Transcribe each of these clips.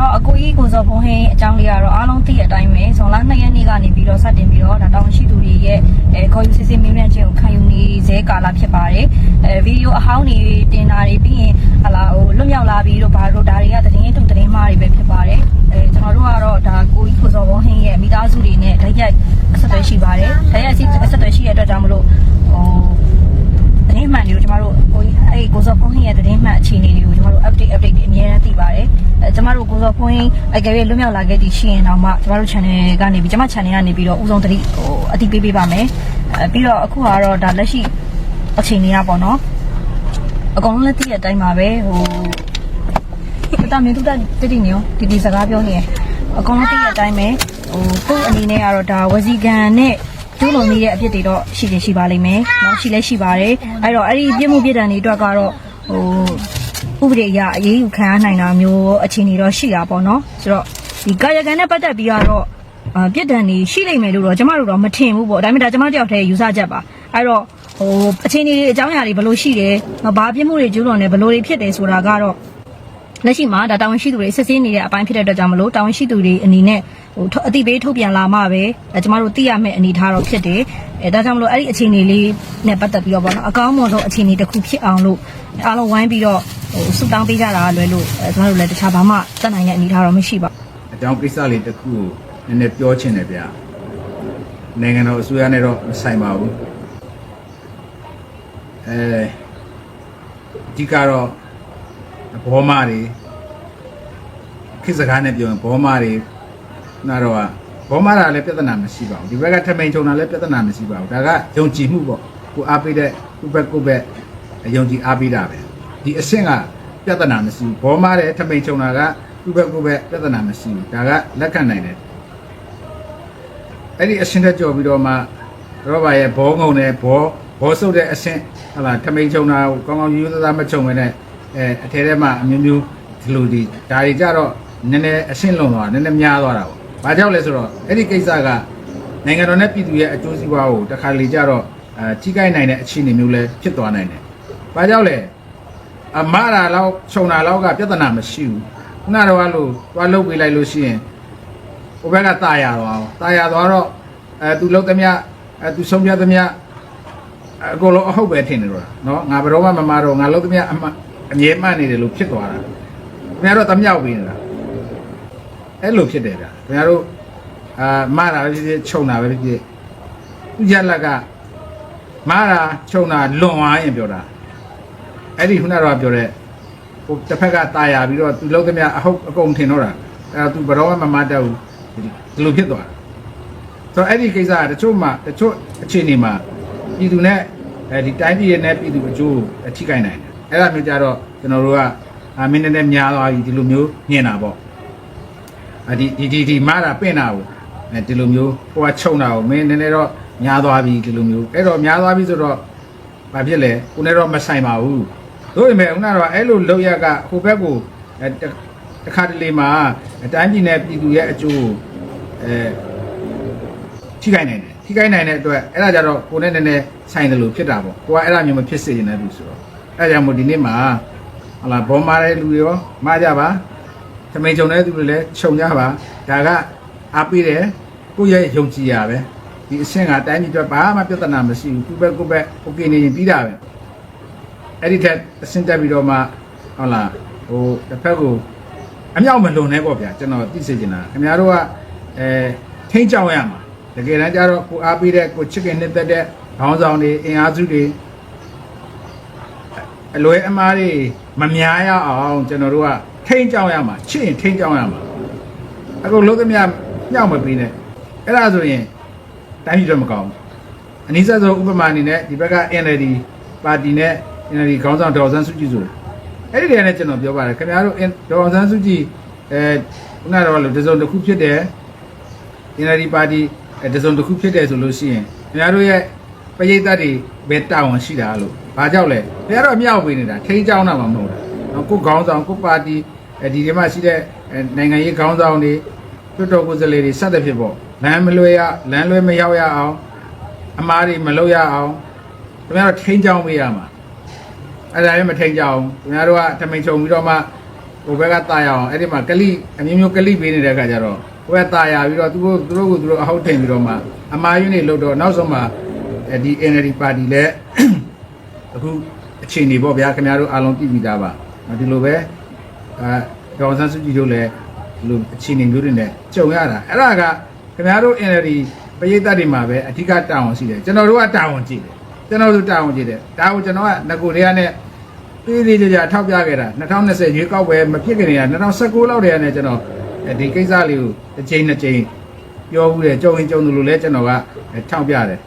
တော့အကိုကြီးကိုစော်ဖုံးဟင်းအကြောင်းလေးကတော့အားလုံးသိတဲ့အတိုင်းပဲဇွန်လ2ရက်နေ့ကနေပြီးတော့စတင်ပြီးတော့ဒါတောင်းရှိသူတွေရဲ့အဲခေါ်ယူစစ်စစ်မင်းမြတ်ခြင်းကိုခံယူနေစေကာလဖြစ်ပါတယ်အဲဗီဒီယိုအဟောင်းတွေတင်တာတွေပြီးရင်ဟလာဟိုလွတ်မြောက်လာပြီးတော့ဘာလို့ဒါတွေကသတင်းထုတ်သတင်းမှားတွေပဲဖြစ်ပါတယ်အဲကျွန်တော်တို့ကတော့ဒါကိုကြီးကိုစော်ဖုံးဟင်းရဲ့မိသားစုတွေနဲ့ဓာတ်ရိုက်အဆက်အသွယ်ရှိပါတယ်ဓာတ်ရိုက်အဆက်အသွယ်ရှိတဲ့အတွက်ကြောင့်မလို့ဟို သတင်းမှန်တွေကိုကျမတို့ ကိုကြီးအဲ့ကိုစောဖုန်းဟင်းရဲ့သတင်းမှန်အခြေအနေတွေကိုကျမတို့ update update တွေအများအားသိပါတယ်အဲကျမတို့ကိုစောဖုန်းဟင်းအကယ်၍လွတ်မြောက်လာခဲ့သည်ရှိရင်တော့မှကျမတို့ channel ကနေပြီးကျမ channel ကနေပြီးတော့ဥဆုံးသတိဟိုအတိပေးပေးပါမယ်အဲပြီးတော့အခုကတော့ဒါလက်ရှိအခြေအနေကပေါ့နော်အကုန်လုံးလက်သိတဲ့အတိုင်းပါပဲဟိုတမင်းတို့တတိနေရောဒီဒီစကားပြောနေရအကုန်လုံးသိတဲ့အတိုင်းပဲဟိုကိုယ့်အနေနဲ့ကတော့ဒါဝစီကန်နဲ့ ကျူးလွန်နေတဲ့အပြစ်တွေတော့ရှိတယ်ရှိပါလိမ့်မယ်เนาะရှိလဲရှိပါတယ်အဲ့တော့အဲ့ဒီပြစ်မှုပြစ်ဒဏ်တွေအတွက်ကတော့ဟိုဥပဒေအရအရေးယူခံရနိုင်တာမျိုးအခြေအနေတော့ရှိတာပေါ့เนาะဆိုတော့ဒီကာယကံနဲ့ပတ်သက်ပြီးတော့အာပြစ်ဒဏ်တွေရှိလိမ့်မယ်လို့တော့ကျမတို့တော့မထင်ဘူးပေါ့ဒါပေမဲ့ဒါကျမတယောက်တည်းယူဆချက်ပါအဲ့တော့ဟိုအခြေအနေတွေအကြောင်းအရာတွေဘယ်လိုရှိတယ်ဘာပြစ်မှုတွေကျူးလွန်တယ်ဘယ်လိုတွေဖြစ်တယ်ဆိုတာကတော့ လက်ရှိမှာဒါတာဝန်ရှိသူတွေစစ်ဆေးနေတဲ့အပိုင်းဖြစ်တဲ့အတွက်ကြောင့်မလို့တာဝန်ရှိသူတွေအနေနဲ့ ဟိုအတိပေးထုတ်ပြန်လာမှပဲအဲကျမတို့သိရမယ့်အနေအထားတော့ဖြစ်တယ်အဲဒါကြောင့်မလို့အဲ့ဒီအခြေအနေလေးနဲ့ပတ်သက်ပြီးတော့ပေါ့နော်အကောင်းမွန်ဆုံးအခြေအနေတစ်ခုဖြစ်အောင်လို့အားလုံးဝိုင်းပြီးတော့ဟိုဆူတောင်းပေးကြတာလွယ်လို့အဲကျမတို့လည်းတခြားဘာမှတတ်နိုင်တဲ့အနေအထားတော့မရှိပါဘူးအကြောင်းကိစ္စလေးတစ်ခုကိုနည်းနည်းပြောချင်တယ်ဗျာနိုင်ငံတော်အစိုးရနဲ့တော့မဆိုင်ပါဘူးအဲအဓိကတော့ဘောမတွေခေတ်စကားနဲ့ပြောရင်ဘောမတွေ နားတော့ကဘောမတာလည်းပြဿနာမရှိပါဘူးဒီဘက်ကထမိန်ချုံတာလည်းပြဿနာမရှိပါဘူးဒါကယုံကြည်မှုပေါ့ကိုအားပေးတဲ့ကိုဘက်ကိုဘက်ယုံကြည်အားပေးတာပဲဒီအဆင့်ကပြဿနာမရှိဘူးဘောမတဲ့ထမိန်ချုံတာကကိုဘက်ကိုဘက်ပြဿနာမရှိဘူးဒါကလက်ခံနိုင်တယ်အဲ့ဒီအဆင့်တက်ကြော်ပြီးတော့မှရောဘာရဲ့ဘောငုံနဲ့ဘောဘောဆုပ်တဲ့အဆင့်ဟလာထမိန်ချုံတာကိုကောင်းကောင်းရိုးရိုးသားသားမချုံပဲနဲ့အဲအထဲထဲမှာအမျိုးမျိုးဒီလိုဒီဒါတွေကြတော့နည်းနည်းအဆင့်လွန်သွားနည်းနည်းများသွားတာပေါ့။ ဘာကြောင့်လဲဆိုတော့အဲ့ဒီကိစ္စကနိုင်ငံတော်နဲ့ပြည်သူရဲ့အကျိုးစီးပွားကိုတစ်ခါလေကြတော့အဲထိခိုက်နိုင်တဲ့အခြေအနေမျိုးလည်းဖြစ်သွားနိုင်တယ်။ဘာကြောင့်လဲအမရာလောက်ခြုံတာလောက်ကပြဿနာမရှိဘူး။ခုနကတော့လို့သွားလုတ်ပေးလိုက်လို့ရှိရင်ဟိုဘက်ကตายရသွားအောင်ตายရသွားတော့အဲသူလုတ်သမျှအဲသူဆုံးပြသမျှအကုန်လုံးအဟုတ်ပဲထင်နေတော့เนาะငါဘယ်တော့မှမမတော့ငါလုတ်သမျှအမအငြင်းမှန်နေတယ်လို့ဖြစ်သွားတာခင်ဗျားတို့တမြောက်ပေးနေတာအဲ့လိုဖြစ်တယ်ဗျာ ခင်ဗျားတို့အာမတာပဲဖြစ်ဖြစ်ခြုံတာပဲဖြစ်ဖြစ်သူရလက်ကမတာခြုံတာလွန်သွားရင်ပြောတာအဲ့ဒီခုနကတော့ပြောတဲ့ဟိုတစ်ဖက်ကตายရပြီးတော့သူလုတ်သမျှအဟုတ်အကုန်ထင်တော့တာအဲ့ဒါသူဘယ်တော့မှမမတတ်ဘူးဒီလိုဖြစ်သွားတာဆိုတော့အဲ့ဒီကိစ္စကတချို့မှာတချို့အခြေအနေမှာပြည်သူနဲ့အဲဒီတိုင်းပြည်ရဲ့နဲ့ပြည်သူအကျိုးကိုထိခိုက်နိုင်တယ်အဲ့ဒါမျိုးကြတော့ကျွန်တော်တို့ကအာမင်းနဲ့များသွားပြီဒီလိုမျိုးညင်တာပေါ့အ ဒီဒီဒီဒီမာတာပင့်တာကိုအဲဒီလိုမျိုးဟိုကခြုံတာကိုမင်းနည်းနည်းတော့များသွားပြီဒီလိုမျိုးအဲ့တော့များသွားပြီဆိုတော့ဘာဖြစ်လဲကိုနဲ့တော့မဆိုင်ပါဘူးတို့ပေမဲ့ခုနကတော့အဲ့လိုလောက်ရကဟိုဘက်ကိုအဲတစ်ခါတလေမှာအတိုင်းပြည်နဲ့ပြည်သူရဲ့အကျိုးအဲထိခိုက်နိုင်တယ်ထိခိုက်နိုင်တဲ့အတွက်အဲ့ဒါကြတော့ကိုနဲ့နည်းနည်းဆိုင်တယ်လို့ဖြစ်တာပေါ့ကိုကအဲ့ဒါမျိုးမဖြစ်စေချင်တဲ့လူဆိုတော့အဲ့ဒါကြောင့်မို့ဒီနေ့မှာဟလာဘောမာတဲ့လူတွေရောမာကြပါ ။သမိန်ကြုံတဲ့သူတွေလည်းခြုံကြပါ။ဒါကအားပေးတယ်ကိုယ့်ရဲ့ယုံကြည်ရပဲ။ဒီအဆင့်ကတိုင်းပြည်အတွက်ဘာမှပြဿနာမရှိဘူး။ကိုယ့်ဘက်ကိုယ့်ဘက် okay နေရင်ပြီးတာပဲ။အဲ့ဒီထက်အဆင့်တက်ပြီးတော့မှဟုတ်လားဟိုတစ်ဖက်ကိုအမြောက်မလွန်နဲ့ပေါ့ဗျာကျွန်တော်သိစေချင်တာခင်ဗျားတို့ကအဲထိမ့်ကြောင်ရမှာတကယ်တမ်းကျတော့ကိုအားပေးတဲ့ကိုချစ်ခင်နှစ်သက်တဲ့ခေါင်းဆောင်တွေအင်အားစုတွေအလွဲအမားတွေမများရအောင်ကျွန်တော်တို့က ထိန်းကြောင်းရမှာချစ်ရင်ထိန်းကြောင်းရမှာအခုလုံးသမျှညှောက်မပေးနဲ့အဲ့ဒါဆိုရင်တိုင်းပြည်တော့မကောင်းဘူးအနည်းဆက်ဆုံးဥပမာအနေနဲ့ဒီဘက်က NLD ပါတီနဲ့ NLD ခေါင်းဆောင်ဒေါ်စန်းစုကြည်ဆိုအဲ့ဒီတည်းနဲ့ကျွန်တော်ပြောပါတယ်ခင်ဗျားတို့ဒေါ်စန်းစုကြည်အဲခုနကတော့လို့တစုံတစ်ခုဖြစ်တယ် NLD ပါတီအဲတစုံတစ်ခုဖြစ်တယ်ဆိုလို့ရှိရင်ခင်ဗျားတို့ရဲ့ပရိသတ်တွေဘယ်တာဝန်ရှိတာလို့ဘာကြောက်လဲခင်ဗျားတို့အမြောက်ပေးနေတာထိန်းချောင်းတာမှမဟုတ်တာနော်ကိုခေါင်းဆောင်ကိုပါတီ အဲဒီထဲမှာရှိတဲ့နိုင်ငံရေးခေါင်းဆောင်တွေတွတ်တော်ကိုယ်စားလှယ်တွေစသဖြင့်ပေါ့လမ်းမလွှဲရလမ်းလွှဲမရောက်ရအောင်အမားတွေမလုပ်ရအောင်ခင်ဗျားတို့ထိန်းချောင်းပေးရမှာအဲ့ဒါလည်းမထိန်းချောင်းခင်ဗျားတို့ကတမိန်ချုံပြီးတော့မှဟိုဘက်ကတာရအောင်အဲ့ဒီမှာကလိအမျိုးမျိုးကလိပေးနေတဲ့အခါကျတော့ဟိုဘက်တာရပြီးတော့သူတို့သူတို့ကိုသူတို့အဟုတ်ထိန်ပြီးတော့မှအမားယွင်းတွေလုပ်တော့နောက်ဆုံးမှာဒီ NLD ပါတီလည်းအခုအခြေအနေပေါ့ဗျာခင်ဗျားတို့အားလုံးသိပြီးသားပါဒီလိုပဲ အဲဒေါ်ဆန်းစုကြည်တို့လည်းဒီလိုအခြေအနေမျိုးတွေနဲ့ကြုံရတာအဲ့ဒါကခင်ဗျားတို့ NLD ပရိသတ်တွေမှာပဲအဓိကတာဝန်ရှိတယ်ကျွန်တော်တို့ကတာဝန်ကြည့်တယ်ကျွန်တော်တို့တာဝန်ကြည့်တယ်ဒါကိုကျွန်တော်ကငကိုတွေကနဲ့သေးသေးကြကြထောက်ပြခဲ့တာ2020ရွေးကောက်ပွဲမဖြစ်ခင်က2019လောက်တည်းကနေကျွန်တော်ဒီကိစ္စလေးကိုတစ်ချိန်တစ်ချိန်ပြောဘူးတယ်ကြုံရင်ကြုံတယ်လို့လည်းကျွန်တော်ကထောက်ပြတယ်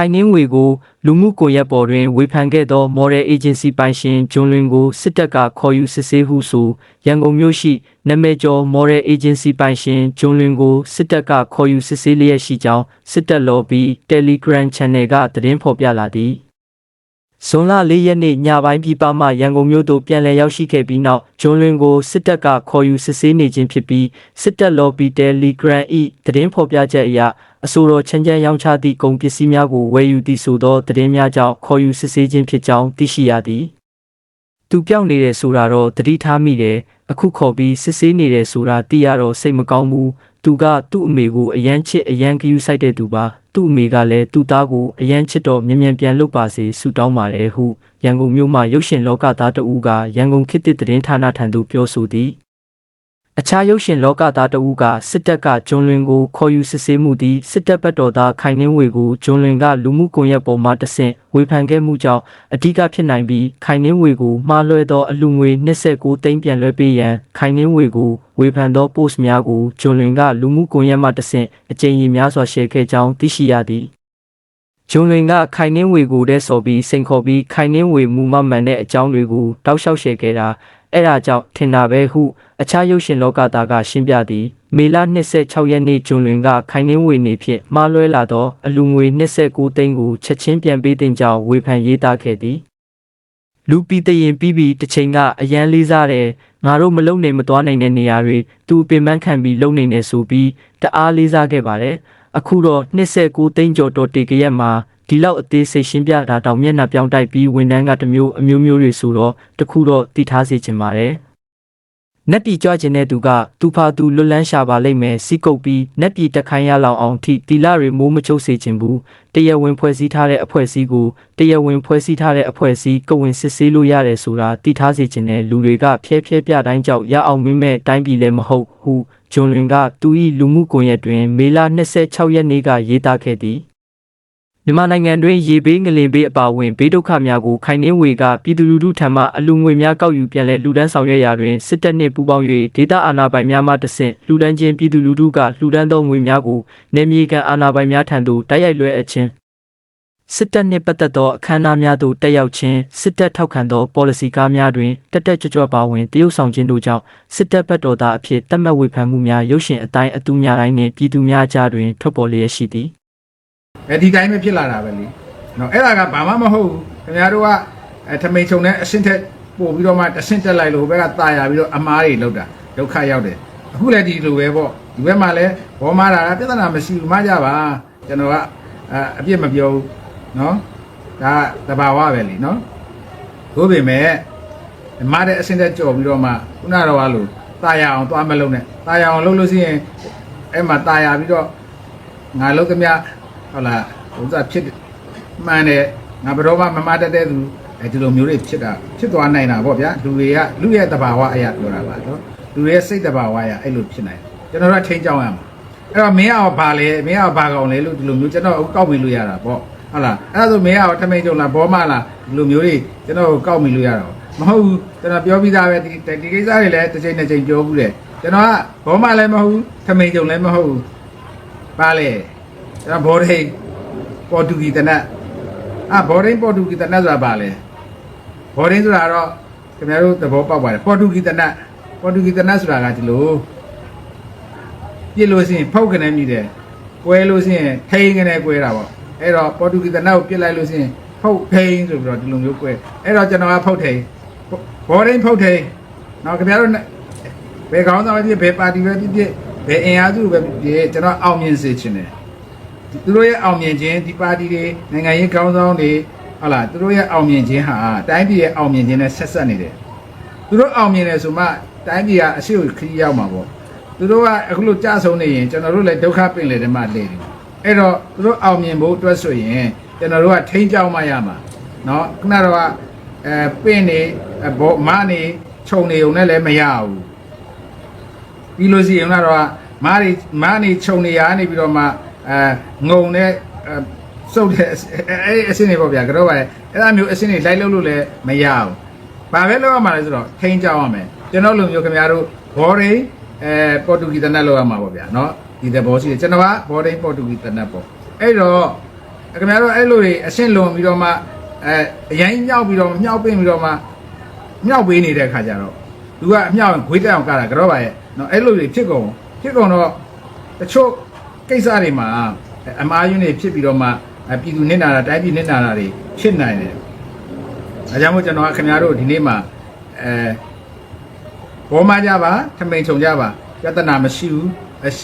ခိုင်နှင်းဝေကိုလူမှုကွန်ရက်ပေါ်တွင်ဝေဖန်ခဲ့သော Model Agency ပိုင်ရှင်ဂျွန်လွင်ကိုစစ်တပ်ကခေါ်ယူစစ်ဆေးဟုဆိုရန်ကုန်မြို့ရှိနာမည်ကျော် Model Agency ပိုင်ရှင်ဂျွန်လွင်ကိုစစ်တပ်ကခေါ်ယူစစ်ဆေးလျက်ရှိကြောင်းစစ်တပ် lobby Telegram Channel ကသတင်းဖော်ပြလာသည် ဇွန်လ၄ရက်နေ့ညပိုင်းပြည်ပမှရန်ကုန်မြို့သို့ပြန်လည်ရောက်ရှိခဲ့ပြီးနောက်ဂျွန်လွင်ကိုစစ်တပ်ကခေါ်ယူစစ်ဆေးနေခြင်းဖြစ်ပြီးစစ်တပ် lobby Telegram ၏သတင်းဖော်ပြချက်အရအဆိုတော်ချမ်းချမ်းရောင်းချသည့်ကုန်ပစ္စည်းများကိုဝယ်ယူသည့်ဆိုသောသတင်းများကြောင့်ခေါ်ယူစစ်ဆေးခြင်းဖြစ်ကြောင်းသိရှိရသည်။သူပြောင်းနေတယ်ဆိုတာတော့သတိထားမိတယ်အခုခေါ်ပြီးစစ်ဆေးနေတယ်ဆိုတာသိရတော့စိတ်မကောင်းဘူး။ သူကသူ့အမေကိုအယမ်းချစ်အယမ်းဂရုစိုက်တဲ့သူပါ။သူ့အမေကလည်းသူ့သားကိုအယမ်းချစ်တော့မြန်မြန်ပြန်လုပ်ပါစေဆုတောင်းပါတယ်ဟုရန်ကုန်မြို့မှရုပ်ရှင်လောကသားတဦးကရန်ကုန်ခေတ်သစ်သတင်းဌာနထံသို့ပြောဆိုသည်။ အခြားရုပ်ရှင်လောကသားတဦးကစစ်တပ်ကဂျွန်လွင်ကိုခေါ်ယူစစ်ဆေးမှုသည်စစ်တပ်ဘက်တော်သားခိုင်နှင်းဝေကိုဂျွန်လွင်ကလူမှုကွန်ရက်ပေါ်မှတဆင့်ဝေဖန်ခဲ့မှုကြောင့်အ धिक ဖြစ်နိုင်ပြီးခိုင်နှင်းဝေကိုမှားလွဲသောအလူငွေ29သိန်းပြန်လွှဲပေးရန်ခိုင်နှင်းဝေကိုဝေဖန်သော post များကိုဂျွန်လွင်ကလူမှုကွန်ရက်မှတဆင့်အကြိမ်ကြီးများစွာ share ခဲ့ကြောင်းသိရှိရသည်ဂျွန်လွင်ကခိုင်နှင်းဝေကိုတဲ့ဆိုပြီးစိန်ခေါ်ပြီးခိုင်နှင်းဝေမူမမှန်တဲ့အကြောင်းတွေကိုတောက်လျှောက်ရှယ်ခဲ့တာ အဲ့ဒါကြောင့်ထင်တာပဲဟုအခြားရုပ်ရှင်လောကသားကရှင်းပြသည်မေလ26ရက်နေ့ဂျွန်လွင်ကခိုင်နှင်းဝေနေဖြင့်မှားလွဲလာသောအလူငွေ29သိန်းကိုချက်ချင်းပြန်ပေးတင်ကြောင်းဝေဖန်ရေးသားခဲ့သည်လူပီတရင်ပြီးပြီးတစ်ချိန်ကအရန်လေးစားတယ်ငါတို့မလုံနိုင်မသွားနိုင်တဲ့နေရာတွေသူအပင်ပန်းခံပြီးလုံနေနေဆိုပြီးတအားလေးစားခဲ့ပါတယ်အခုတော့29သိန်းကျော်တော်တေကရက်မှာ ဒီလောက်အသေးစိတ်ရှင်းပြတာတောင်မျက်နှာပြောင်းတိုက်ပြီးဝန်ထမ်းကတစ်မျိုးအမျိုးမျိုးတွေဆိုတော့တခုတော့တည်ထားစေချင်ပါတယ်နက်ပြည်ကြွခြင်းတဲ့သူကသူဖာသူလွတ်လန်းရှာပါလိမ့်မယ်စီကုတ်ပြီးနက်ပြည်တခိုင်းရလောက်အောင်ထိတီလာတွေမိုးမချုပ်စေခြင်းဘူးတရားဝင်ဖွဲ့စည်းထားတဲ့အဖွဲ့အစည်းကိုတရားဝင်ဖွဲ့စည်းထားတဲ့အဖွဲ့အစည်းကဝင်စစ်ဆေးလို့ရတယ်ဆိုတာတည်ထားစေခြင်းနဲ့လူတွေကဖျဲဖျဲပြတိုင်းကြောက်ရအောင်မင်းမဲ့တိုင်းပြည်လည်းမဟုတ်ဟုဂျွန်လွင်ကသူ၏လူမှုကွန်ရက်တွင် မေလ26ရက်နေ့ကရေးသားခဲ့သည် မြန်မာနိုင်ငံတွင်ရေဘေးငလင်ဘေးအပါအဝင်ဘေးဒုက္ခများကိုခိုင်နှင်းဝေကပြည်သူလူထုထံမှအလူငွေများကောက်ယူပြန်လည်လှူဒန်းဆောင်ရွက်ရာတွင်စစ်တပ်နှင့်ပူးပေါင်း၍ဒေသအာဏာပိုင်များမှတဆင့်လှူဒန်းခြင်းပြည်သူလူထုကလှူဒန်းသောငွေများကိုနေမြေကန်အာဏာပိုင်များထံသို့တိုက်ရိုက်လွှဲအပ်ခြင်းစစ်တပ်နှင့်ပတ်သက်သောအခမ်းအနားများသို့တက်ရောက်ခြင်းစစ်တပ်ထောက်ခံသော policy ကားများတွင်တက်တက်ကြွကြွပါဝင်တရုတ်ဆောင်ခြင်းတို့ကြောင့်စစ်တပ်ဘက်တော်သားအဖြစ်တတ်မှတ်ဝေဖန်မှုများရုပ်ရှင်အတိုင်းအတူများတိုင်းနှင့်ပြည်သူများကြားတွင်ထွက်ပေါ်လျက်ရှိသည် အဲဒီတိုင်းပဲဖြစ်လာတာပဲလေနော်အဲ့ဒါကဘာမှမဟုတ်ဘူးခင်ဗျားတို့ကအဲထမိန်ချုံတဲ့အဆင့်ထက်ပို့ပြီးတော့မှတစ်ဆင့်တက်လိုက်လို့ဘက်ကตายရပြီးတော့အမားတွေလောက်တာဒုက္ခရောက်တယ်အခုလည်းဒီလိုပဲပေါ့ဒီဘက်မှာလည်းဘောမာတာကပြဿနာမရှိဘူးမကြပါကျွန်တော်ကအအပြစ်မပြောဘူးနော်ဒါတဘာဝပဲလीနော်သို့ပေမဲ့မတဲ့အဆင့်တက်ကြော်ပြီးတော့မှခုနတော့ကလို့ตายရအောင်သွားမလုံးနဲ့ตายရအောင်လုပ်လို့ရှိရင်အဲ့မှာตายရပြီးတော့ငါလုံးသမျှ ဟုတ်လားဥစ္စာဖြစ်မှန်တယ်ငါဘယ်တော့မှမမတတ်တဲ့သူအဲဒီလိုမျိုးတွေဖြစ်တာဖြစ်သွားနိုင်တာပေါ့ဗျာလူတွေကလူရဲ့တဘာဝအရာပြောတာပါနော်လူတွေရဲ့စိတ်တဘာဝအရာအဲ့လိုဖြစ်နိုင်တယ်ကျွန်တော်တို့ထိန်းကြောင်းရမှာအဲ့တော့မင်းအောင်ဘာလဲမင်းအောင်ဘာကောင်လဲလို့ဒီလိုမျိုးကျွန်တော်ကောက်ပြီးလို့ရတာပေါ့ဟုတ်လားအဲ့ဒါဆိုမင်းအောင်ထမိန်ကြုံလားဘောမလားဒီလိုမျိုးတွေကျွန်တော်ကောက်ပြီးလို့ရတာမဟုတ်ဘူးကျွန်တော်ပြောပြီးသားပဲဒီဒီကိစ္စတွေလည်းတစ်ချိန်တစ်ချိန်ပြောဘူးတယ်ကျွန်တော်ကဘောမလည်းမဟုတ်ဘူးထမိန်ကြုံလည်းမဟုတ်ဘူးပါလေ ကျွန်တော်ဘောဒိန်ပေါ်တူဂီတနတ်အာဘောဒိန်ပေါ်တူဂီတနတ်ဆိုတာပါလေဘောဒိန်ဆိုတာတော့ခင်ဗျားတို့သဘောပေါက်ပါတယ်ပေါ်တူဂီတနတ်ပေါ်တူဂီတနတ်ဆိုတာကဒီလိုပြစ်လို့ရှိရင်ဖောက်ကနေမြည်တယ်ကွဲလို့ရှိရင်ထိန်ကနေကွဲတာပေါ့အဲ့တော့ပေါ်တူဂီတနတ်ကိုပြစ်လိုက်လို့ရှိရင်ဖုတ်ထိန်ဆိုပြီးတော့ဒီလိုမျိုးကွဲအဲ့တော့ကျွန်တော်ကဖုတ်ထိန်ဘောဒိန်ဖုတ်ထိန်နော်ခင်ဗျားတို့ဘယ်ကောင်းဆောင်ပဲဖြစ်ဘယ်ပါတီပဲဖြစ်ဖြစ်ဘယ်အင်အားစုပဲဖြစ်ဖြစ်ကျွန်တော်အောင်မြင်စေချင်တယ် သူတို့ရဲ့အောင်မြင်ခြင်းဒီပါတီတွေနိုင်ငံရေးခေါင်းဆောင်တွေဟုတ်လားသူတို့ရဲ့အောင်မြင်ခြင်းဟာတိုင်းပြည်ရဲ့အောင်မြင်ခြင်းနဲ့ဆက်ဆက်နေတယ် သူတို့အောင်မြင်တယ်ဆိုမှတိုင်းပြည်ကအရှိကိုခရီးရောက်မှာပေါ့သူတို့ကအခုလိုကြဆုံးနေရင်ကျွန်တော်တို့လည်းဒုက္ခပင်လေတယ်မှလေတယ်အဲ့တော့သူတို့အောင်မြင်ဖို့အတွက်ဆိုရင်ကျွန်တော်တို့ကထိန်းကြောင်းမှရမှာเนาะခုနကတော့ကအဲပင့်နေဘောမနေခြုံနေုံနဲ့လည်းမရဘူး ပြီးလို့ရှိရင်ကတော့မားနေမားနေခြုံနေရနေပြီးတော့မှ အဲငုံနဲ့အဲစုပ်တဲ့အဲအဲအစင်းတွေပေါ့ဗျာကတော့ပါလေအဲ့ဒါမျိုးအစင်းတွေလိုက်လို့လို့လည်းမရဘူး။ဘာပဲလုပ်ရမှာလဲဆိုတော့ထိန်းကြောင်းရမယ်။ကျွန်တော်လူမျိုးခင်ဗျားတို့ဘော်ဒိန်အဲပေါ်တူဂီတနတ်လုပ်ရမှာပေါ့ဗျာနော်။ဒီတဲ့ဘောရှိတယ်ကျွန်တော်ကဘော်ဒိန်ပေါ်တူဂီတနတ်ပေါ့။အဲ့တော့ခင်ဗျားတို့အဲ့လိုတွေအစင်းလွန်ပြီးတော့မှအဲအရင်ညောက်ပြီးတော့မြောက်ပင်းပြီးတော့မှမြောက်ပေးနေတဲ့ခါကျတော့သူကအမြောက်ဂွေးတက်အောင်ကတာကြောပါရဲ့နော်အဲ့လိုတွေဖြစ်ကုန်ဖြစ်ကုန်တော့တချို့ ကိစ္စတွေမှာအမားယွန်းတွေဖြစ်ပြီးတော့မှအပြည်သူနစ်နာတာတိုင်းပြည်နစ်နာတာတွေဖြစ်နိုင်တယ်။အဲကြောင့်မို့ကျွန်တော်ကခင်ဗျားတို့ဒီနေ့မှာအဲဘောမကြပါထမိန်ချုံကြပါပြဿနာမရှိဘူးအရှ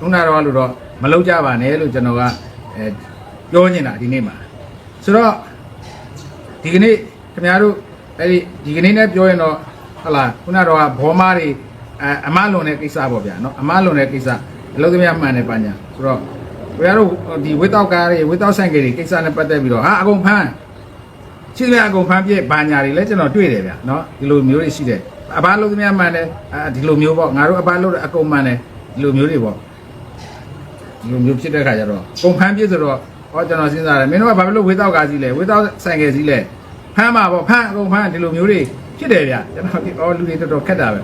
ခုနကတော့လို့တော့မလုပ်ကြပါနဲ့လို့ကျွန်တော်ကအဲပြောနေတာဒီနေ့မှာဆိုတော့ဒီကနေ့ခင်ဗျားတို့အဲ့ဒီဒီကနေ့နဲ့ပြောရင်တော့ဟလာခုနတော့ဘောမားတွေအအမလွန်တဲ့ကိစ္စပေါ့ဗျာနော်အမလွန်တဲ့ကိစ္စ အလုပ်သမားမှန်တယ်ပါညာဆိုတော့ခင်ဗျားတို့ဒီဝစ်တောက်ကားတွေဝစ်တောက်ဆိုင်ကတွေကိစ္စနဲ့ပတ်သက်ပြီးတော့ဟာအကုန်ဖမ်းချစ်တဲ့အကုန်ဖမ်းပြည့်ဘာညာတွေလည်းကျွန်တော်တွေ့တယ်ဗျာနော်ဒီလိုမျိုးတွေရှိတယ်အဘအလုပ်သမားမှန်တယ်အဲဒီလိုမျိုးပေါ့ငါတို့အဘလုပ်တဲ့အကုန်မှန်တယ်ဒီလိုမျိုးတွေပေါ့ဒီလိုမျိုးဖြစ်တဲ့ခါကျတော့ပုံဖမ်းပြစ်ဆိုတော့ဟောကျွန်တော်စဉ်းစားတယ်မင်းတို့ကဘာဖြစ်လို့ဝေးတောက်ကားစီလဲဝေးတောက်ဆိုင်ကယ်စီလဲဖမ်းမှာပေါ့ဖမ်းအကုန်ဖမ်းဒီလိုမျိုးတွေဖြစ်တယ်ဗျကျွန်တော်ဒီအော်လူတွေတော်တော်ခက်တာပဲ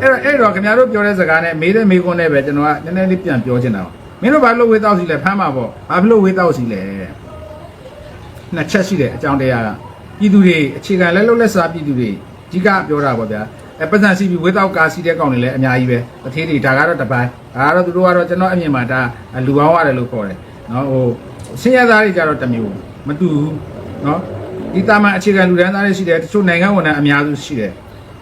အဲ့တော့အဲ့တော့ခင်ဗျားတို့ပြောတဲ့စကားနဲ့မေးတဲ့မေးခွန်းနဲ့ပဲကျွန်တော်ကနည်းနည်းလေးပြန်ပြောချင်တာပါမင်းတို့ဘာဖြစ်လို့ဝေးတောက်စီလဲဖမ်းမှာပေါ့ဘာဖြစ်လို့ဝေးတောက်စီလဲနှစ်ချက်ရှိတယ်အကြောင်းတရားကပြည်သူတွေအခြေခံလက်လုံးလက်စားပြည်သူတွေကြီးကပြောတာပေါ့ဗျာအဲပတ်စံစီပြီးဝေးတောက်ကားစီတဲ့ကောင်တွေလည်းအများကြီးပဲတထေးတွေဒါကတော့တပိုင်းဒါကတော့သူတို့ကတော့ကျွန်တော်အမြင်မှာဒါလူပေါင်းရတယ်လို့ခေါ်တယ်နော်ဟိုဆင်းရဲသားတွေကြတော့တစ်မျိုးမတူဘူးနော်ဒီတာမန်အခြေခံလူတန်းသားတွေရှိတယ်တချို့နိုင်ငံဝန်ထမ်းအများစုရှိတယ်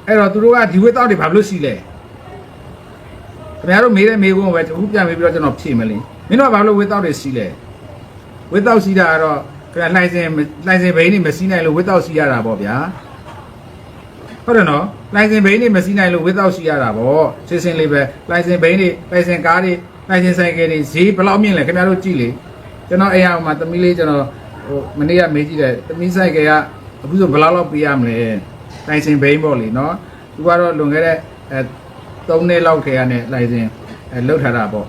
အဲ့တော့သူတို့ကဒီဝေးတောက်တွေဘာလို့စီလဲခင်ဗျားတို့မေးတဲ့မေးခွန်းကိုပဲအခုပြန်မေးပြီးတော့ကျွန်တော်ဖြေမလို့မင်းတို့ကဘာလို့ဝေးတောက်တွေစီလဲဝေးတောက်စီတာကတော့ခင်ဗျာလှိုင်စင်လှိုင်စင်ဘိန်းတွေမစီးနိုင်လို့ဝေးတောက်စီရတာပေါ့ဗျာဟုတ်တယ်နော်လိုင်စင်ဘိန်းတွေမစီးနိုင်လို့ဝစ်တော့ရှိရတာဗောစစ်စင်လေးပဲလိုင်စင်ဘိန်းတွေလိုင်စင်ကားတွေလိုင်စင်ဆိုင်ကယ်တွေဈေးဘယ်လောက်မြင့်လဲခင်ဗျားတို့ကြည့်လေကျွန်တော်အိမ်အောင်မှာသမီးလေးကျွန်တော်ဟိုမနေ့ကမေးကြည့်တယ်သမီးဆိုင်ကယ်ကအခုဆိုဘယ်လောက်လောက်ပေးရမလဲ လိုင်စင်ဘိန်းပေါ့လေနော်သူကတော့လွန်ခဲ့တဲ့အဲ3နှစ်လောက်ခေရနဲ့လိုင်စင်အဲလောက်ထားတာပေါ့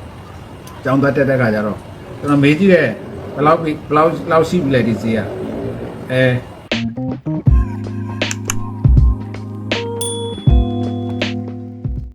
ကျောင်းသွားတက်တဲ့ခါကျတော့ကျွန်တော်မေးကြည့်တယ်ဘယ်လောက်ဘယ်လောက်လောက်ရှိပြီလဲဒီဈေးကအဲ